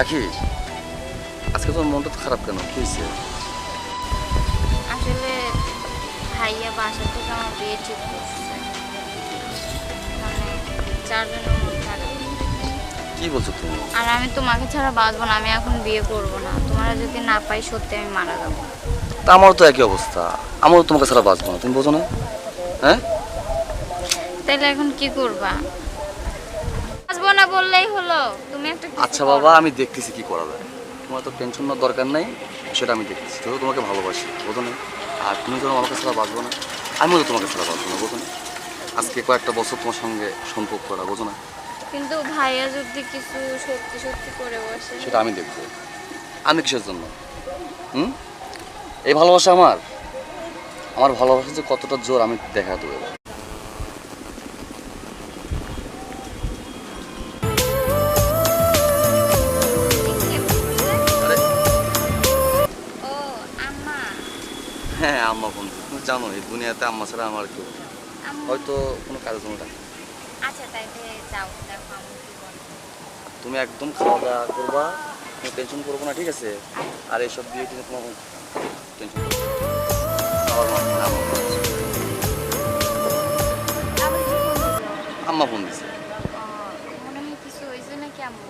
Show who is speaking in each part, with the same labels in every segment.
Speaker 1: আখি আজকে তোর মনটা তো খারাপ কেন? কি হয়েছে?
Speaker 2: আসলে ভাইয়া বাসা থেকে আমার বিয়ে ঠিক করছে। মানে যার জন্য মন খারাপ।
Speaker 1: কি বলছো তুমি?
Speaker 2: আর আমি তোমাকে ছাড়া বাঁচবো না আমি এখন বিয়ে করব না। তোমরা যদি না পাই সত্যি আমি মারা যাব।
Speaker 1: তা আমারও তো একই অবস্থা। আমারও তোমাকে ছাড়া বাঁচবো না তুমি বোঝো না? হ্যাঁ?
Speaker 2: তাহলে এখন কি করবা? বাঁচবো না বললেই হলো। তুমি একটা কিছু
Speaker 1: আচ্ছা
Speaker 2: করো।
Speaker 1: বাবা আমি দেখতেছি কি করা যায়। তোমার তো টেনশন নেওয়ার দরকার নাই সেটা আমি দেখতেছি। যেহেতু তোমাকে ভালোবাসি বোঝো না আর তুমি যখন আমাকে ছাড়া বাঁচবো না আমিও তো তোমাকে ছাড়া বাঁচবো না বোঝো না আজকে কয়েকটা বছর তোমার সঙ্গে সম্পর্ক করা বোঝো না
Speaker 2: কিন্তু ভাইয়া যদি কিছু সত্যি সত্যি করে বসে?
Speaker 1: সেটা আমি দেখব। আমি কিসের জন্য? হুম? এই ভালোবাসা আমার। আমার ভালোবাসা যে কতটা জোর আমি দেখা দেবো এবার। হ্যাঁ আম্মা বন্ধু তুমি জানো এই দুনিয়াতে আম্মা ছাড়া আমার কেউ নেই। হয়তো কোনো কাজের জন্য ডাকে।
Speaker 2: আচ্ছা তাইলে যাও দেখো আমি কি বলে।
Speaker 1: তুমি একদম খাওয়া দাওয়া করবা কোনো টেনশন করব না ঠিক আছে? আর এইসব দিয়ে কিন্তু তোমার টেনশন করব না। আমার মা ফোন, আম্মা ফোন দিছে।
Speaker 2: আবার কি বলব
Speaker 1: আম্মা ফোন দিছে।
Speaker 2: মনে হয় কিছু হয়েছে নাকি আম্মু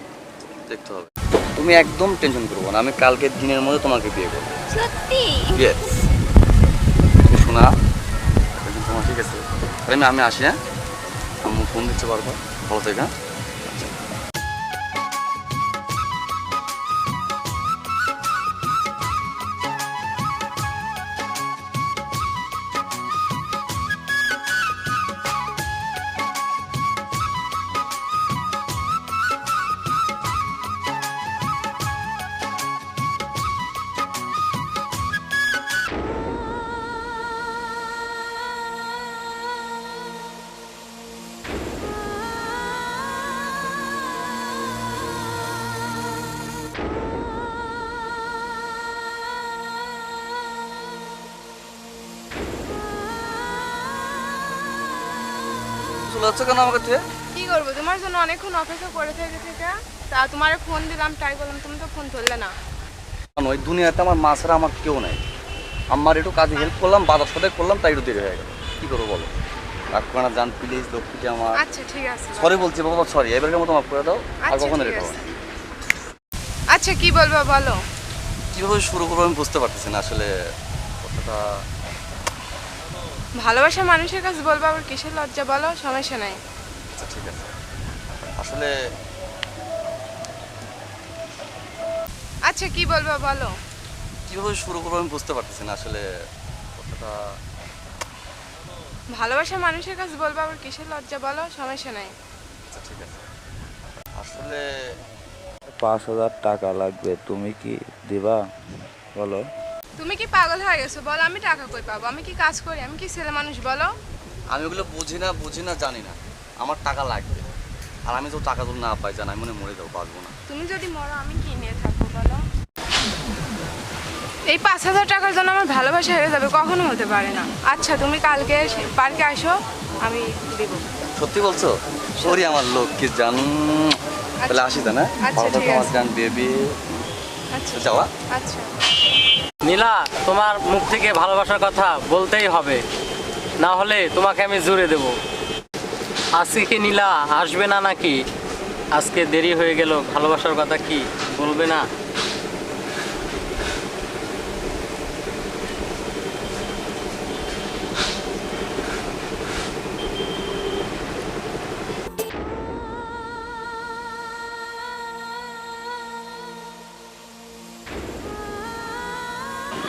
Speaker 1: দেখতে হবে। তুমি একদম টেনশন করব না আমি কালকের দিনের মধ্যে তোমাকে বিয়ে করব।
Speaker 2: সত্যি?
Speaker 1: ইয়েস শোনা। তোমার ঠিক আছে। আমি আমি আসি হ্যাঁ? আমি ফোন দিচ্ছি বারবার। ভালো থেকে হ্যাঁ? চলে যাচ্ছে কেন আমাকে তুই?
Speaker 3: কি করব? তোমার জন্য অনেকক্ষণ অপেক্ষা করে থেকে থেকে তা তোমার ফোন দিলাম ট্রাই করলাম তুমি তো ফোন ধরলে না।
Speaker 1: ওই দুনিয়াতে আমার মা ছাড়া আমার কেউ নাই। আমার একটু কাজে হেল্প করলাম বাজার সাথে করলাম তাই একটু দেরি হয়ে গেল। কি করব বলো? রাগ করে না জান প্লিজ লক্ষ্মীটি আমার।
Speaker 3: আচ্ছা ঠিক আছে।
Speaker 1: সরি বলছি বাবা সরি এবারের মতো মাফ করে দাও আর
Speaker 3: আচ্ছা,
Speaker 1: কখনো। না।
Speaker 3: আচ্ছা কি বলব বলো?
Speaker 1: কীভাবে শুরু করব আমি বুঝতে পারতেছি না আসলে। কথাটা
Speaker 3: ভালোবাসা মানুষের কাছে বলব আবার কিসের লজ্জা বলো? সমস্যা নাই।
Speaker 1: আচ্ছা ঠিক আছে। আসলে
Speaker 3: আচ্ছা কি বলব বলো?
Speaker 1: কীভাবে শুরু করব আমি বুঝতে পারতেছি না আসলে কথাটা।
Speaker 3: ভালোবাসা মানুষের কাছে বলব আবার কিসের লজ্জা বলো? সমস্যা নাই।
Speaker 1: আচ্ছা ঠিক আছে। আসলে
Speaker 4: পাঁচ হাজার টাকা লাগবে তুমি কি দিবা? বলো।
Speaker 3: তুমি কি পাগল হয়ে গেছো? বলো আমি টাকা কই পাবো? আমি কি কাজ করি? আমি কি ছেলে মানুষ বলো।
Speaker 1: আমি ওগুলো বুঝি না বুঝি না জানি না। আমার টাকা লাগবে। আর আমি তো টাকা যদি না পাই জানি আমি মনে মরে যাব বাঁচবো না।
Speaker 3: তুমি যদি মরো আমি কি নিয়ে থাকব বলো? এই পাঁচ হাজার টাকার জন্য আমার ভালোবাসা হেরে যাবে কখনো হতে পারে না। আচ্ছা তুমি কালকে পার্কে আসো আমি দেবো।
Speaker 1: সত্যি বলছো? সরি আমার লোক কি জান। তাহলে আসি তো না
Speaker 3: আচ্ছা, ঠিক আছে।
Speaker 1: জান বেবি।
Speaker 3: আচ্ছা।
Speaker 1: যাওয়া?
Speaker 3: আচ্ছা।
Speaker 5: নীলা, তোমার মুখ থেকে ভালোবাসার কথা বলতেই হবে। না হলে তোমাকে আমি জুড়ে দেব। আজকে কি নীলা আসবে না নাকি? আজকে দেরি হয়ে গেল, ভালোবাসার কথা কি বলবে না?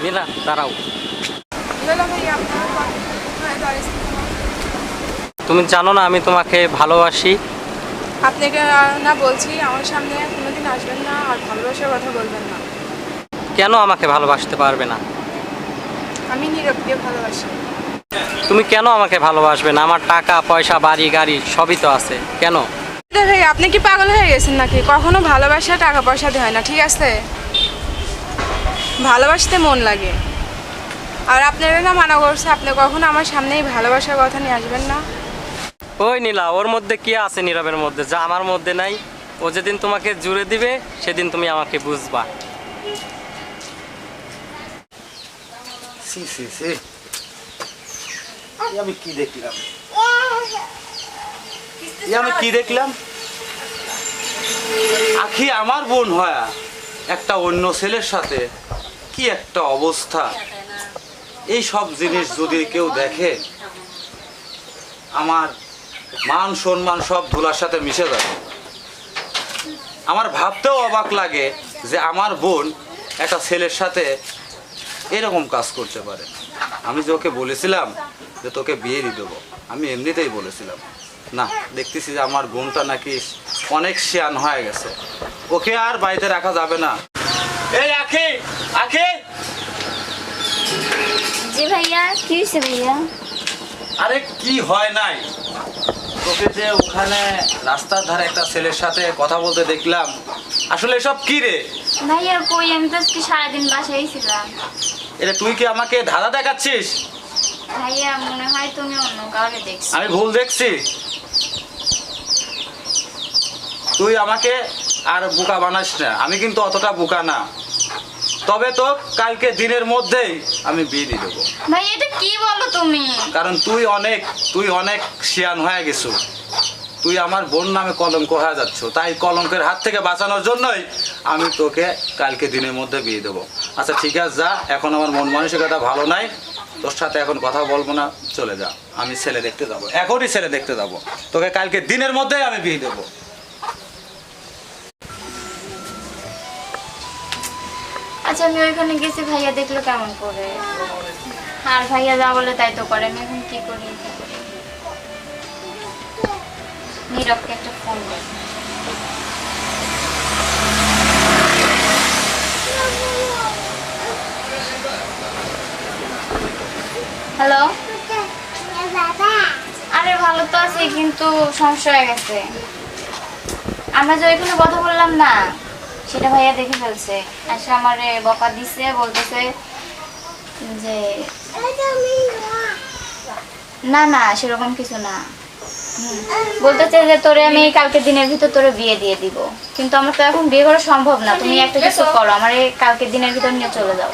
Speaker 5: নীলা দাঁড়াও। তুমি জানো না আমি তোমাকে ভালোবাসি।
Speaker 3: আপনাকে না বলছি আমার সামনে কোনোদিন আসবেন না আর ভালোবাসার কথা বলবেন না।
Speaker 5: কেন আমাকে ভালোবাসতে পারবে না?
Speaker 3: আমি নীরবকে ভালোবাসি।
Speaker 5: তুমি কেন আমাকে ভালোবাসবে না? আমার টাকা পয়সা বাড়ি গাড়ি সবই তো আছে। কেন?
Speaker 3: আপনি কি পাগল হয়ে গেছেন নাকি? কখনো ভালোবাসা টাকা পয়সা দিয়ে হয় না ঠিক আছে? ভালোবাসতে মন লাগে। আর আপনারা না মানা করছে আপনি কখনো আমার সামনেই ভালোবাসার কথা নিয়ে আসবেন না।
Speaker 5: ওই নীলা ওর মধ্যে কি আছে নীরবের মধ্যে? যা আমার মধ্যে নাই। ও যেদিন তোমাকে জুড়ে দিবে সেদিন তুমি আমাকে বুঝবা।
Speaker 4: সি সি সি। আমি কি দেখলাম? আমি কি দেখলাম? আখি আমার বোন হয় একটা অন্য ছেলের সাথে। কি একটা অবস্থা? এই সব জিনিস যদি কেউ দেখে, আমার মান সম্মান সব ধুলার সাথে মিশে যাবে। আমার ভাবতেও অবাক লাগে যে আমার বোন একটা ছেলের সাথে এরকম কাজ করতে পারে। আমি যে ওকে বলেছিলাম যে তোকে বিয়ে দিয়ে দেবো, আমি এমনিতেই বলেছিলাম, না, দেখতেছি যে আমার বোনটা নাকি অনেক শিয়ান হয়ে গেছে। ওকে আর বাড়িতে রাখা যাবে না। এই আখি আখি।
Speaker 2: জি ভাইয়া কি হয়েছে ভাইয়া?
Speaker 4: আরে কি হয় নাই? তোকে যে ওখানে রাস্তার ধারে একটা ছেলের সাথে কথা বলতে দেখলাম আসলে এসব কি রে?
Speaker 2: ভাইয়া কই? আমি তো আজকে সারাদিন বাসায় ছিলাম।
Speaker 4: এটা তুই কি আমাকে ধাঁধা দেখাচ্ছিস?
Speaker 2: ভাইয়া মনে হয় তুমি অন্য কাউকে দেখছ।
Speaker 4: আমি ভুল দেখছি। তুই আমাকে আর বোকা বানাস না। আমি কিন্তু অতটা বোকা না। তবে তো কালকে দিনের মধ্যেই আমি বিয়ে দিয়ে দেবো।
Speaker 2: ভাই এটা কি বলো তুমি?
Speaker 4: কারণ তুই অনেক তুই অনেক শিয়ান হয়ে গেছো। তুই আমার বোন নামে কলঙ্ক হয়ে যাচ্ছ। তাই কলঙ্কের হাত থেকে বাঁচানোর জন্যই আমি তোকে কালকে দিনের মধ্যে বিয়ে দেবো। আচ্ছা ঠিক আছে যা। এখন আমার মন মানসিকতা ভালো নাই। তোর সাথে এখন কথা বলব না। চলে যা। আমি ছেলে দেখতে যাব। এখনই ছেলে দেখতে যাব। তোকে কালকে দিনের মধ্যেই আমি বিয়ে দেবো।
Speaker 2: আচ্ছা আমি ওইখানে গেছি, ভাইয়া দেখল কেমন করে। আর ভাইয়া যা বলে তাই তো করে, আমি এখন কি করি নীরবকে একটা ফোন করি। হ্যালো আরে, ভালো তো আছি, কিন্তু সমস্যা হয়ে গেছে। আমরা যে ওইখানে কথা বললাম না সেটা ভাইয়া দেখে ফেলছে। আসলে আমার বকা দিছে, বলতেছে যে, না না, সেরকম কিছু না। বলতেছে যে, তোরে আমি কালকে দিনের ভিতর তোরে বিয়ে দিয়ে দিব। কিন্তু আমার তো এখন বিয়ে করা সম্ভব না। তুমি একটা কিছু করো, আমার এই কালকের দিনের ভিতর নিয়ে চলে যাও।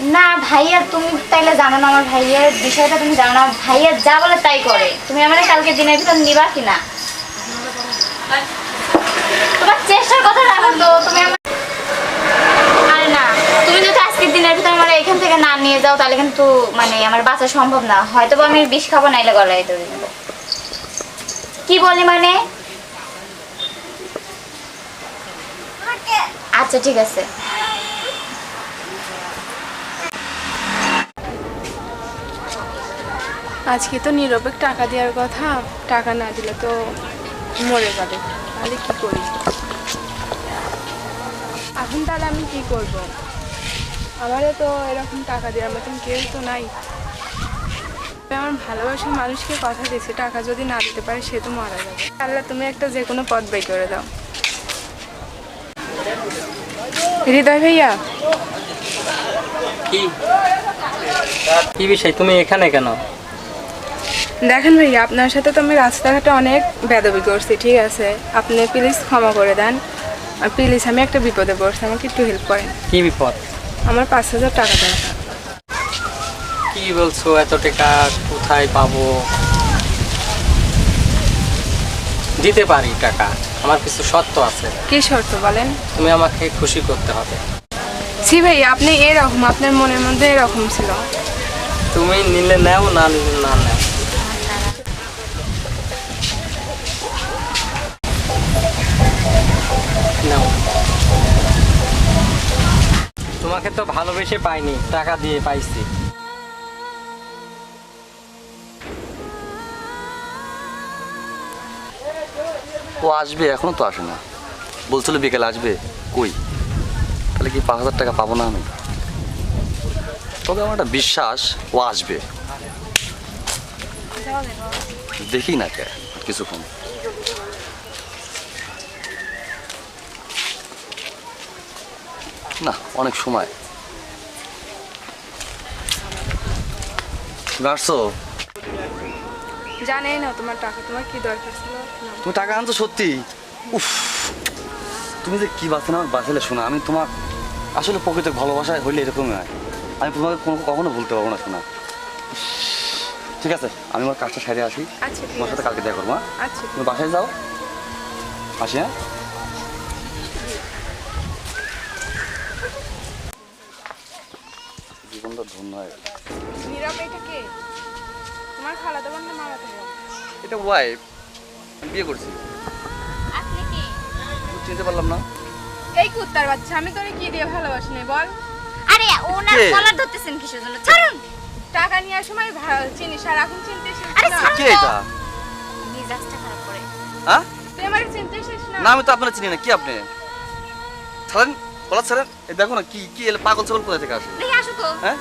Speaker 2: না ভাইয়া তুমি তাইলে জানো না আমার ভাইয়ার বিষয়টা তুমি জানো না ভাইয়া যা বলে তাই করে। তুমি আমার কালকে দিনের ভিতর নিবা কি না তোমার চেষ্টার কথা রাখো তো তুমি আমার আরে না তুমি যদি আজকের দিনের ভিতর আমার এখান থেকে না নিয়ে যাও তাহলে কিন্তু মানে আমার বাঁচা সম্ভব না। হয়তো বা আমি বিষ খাব নাইলে গলায় ধরে নেব। কি বলি মানে? আচ্ছা ঠিক আছে।
Speaker 3: আজকে তো নীরবেক টাকা দেওয়ার কথা, টাকা না দিলে তো মরে যাবে। তাহলে কি করি? এখন তাহলে আমি কি করব? আমারও তো এরকম টাকা দেওয়ার মতন কেউ তো নাই। আমার ভালোবাসার মানুষকে কথা দিয়েছে, টাকা যদি না দিতে পারে সে তো মারা যাবে। আল্লাহ, তুমি একটা যে কোনো পথ বের করে দাও। হৃদয় ভাইয়া?
Speaker 5: কি বিষয়? তুমি এখানে কেন?
Speaker 3: দেখেন ভাইয়া আপনার সাথে তো আমি রাস্তাঘাটে অনেক বেদবি করছি ঠিক আছে? আপনি প্লিজ ক্ষমা করে দেন। আর প্লিজ আমি একটা বিপদে পড়ছি আমাকে একটু হেল্প করেন।
Speaker 5: কি বিপদ?
Speaker 3: আমার পাঁচ হাজার টাকা দরকার।
Speaker 5: কি বলছো এত টাকা কোথায় পাবো? দিতে পারি টাকা আমার কিছু শর্ত আছে।
Speaker 3: কি শর্ত বলেন?
Speaker 5: তুমি আমাকে খুশি করতে হবে।
Speaker 3: জি ভাই আপনি এরকম আপনার মনের মধ্যে এরকম ছিল।
Speaker 5: তুমি নিলে নাও না নিলে না নাও। তোমাকে তো ভালোবেসে পাইনি, টাকা দিয়ে পাইছি।
Speaker 1: ও আসবে, এখনও তো আসে না। বলছিল বিকেলে আসবে, কই? তাহলে কি পাঁচ হাজার টাকা পাবো না আমি? তবে আমার একটা বিশ্বাস, ও আসবে। দেখি না কে, কিছুক্ষণ। না অনেক সময়। আসছো
Speaker 3: জানেই না তোমার টাকা তোমার কি দরকার ছিল?
Speaker 1: তুমি টাকা আনছো সত্যি? উফ তুমি যে কি না আমার বাঁচালে শোনা আমি তোমার আসলে প্রকৃত ভালোবাসায় হইলে এরকমই হয়। আমি তোমাকে কোনো কখনো ভুলতে পারব না শোনা। ঠিক আছে আমি আমার কাজটা সাইডে আসি।
Speaker 3: আচ্ছা
Speaker 1: তোমার সাথে কালকে দেখা করব হ্যাঁ?
Speaker 3: আচ্ছা
Speaker 1: তুমি বাসায় যাও। আসি হ্যাঁ? জীবনটা ধন্য হয়
Speaker 3: নীরব এটা কে? তোমার খালাতো বোন না মামাতো বোন
Speaker 1: এটা ওয়াইফ বিয়ে করছি।
Speaker 2: আপনি কি?
Speaker 1: চিনতে পারলাম না।
Speaker 3: এই কুত্তার বাচ্চা আমি তোরে কি দিয়ে ভালোবাসি নাই বল।
Speaker 2: আরে ওনার? কলার ধরতেছেন কিসের জন্য? ছাড়ুন!
Speaker 3: টাকা নেওয়ার সময় চিনিস আর এখন চিনতে
Speaker 2: আরে
Speaker 3: না।
Speaker 1: কে এটা?
Speaker 2: মিজাজটা খারাপ করে।
Speaker 1: হ্যাঁ?
Speaker 3: তুই আমার চিনতে শেষ না।
Speaker 1: না আমি তো আপনার চিনি না কি আপনি? ছাড়েন। কলার ছাড়েন দেখো না কি কি পাগল ছাগল কোথা থেকে আসে?
Speaker 2: আসো তো।
Speaker 1: হ্যাঁ?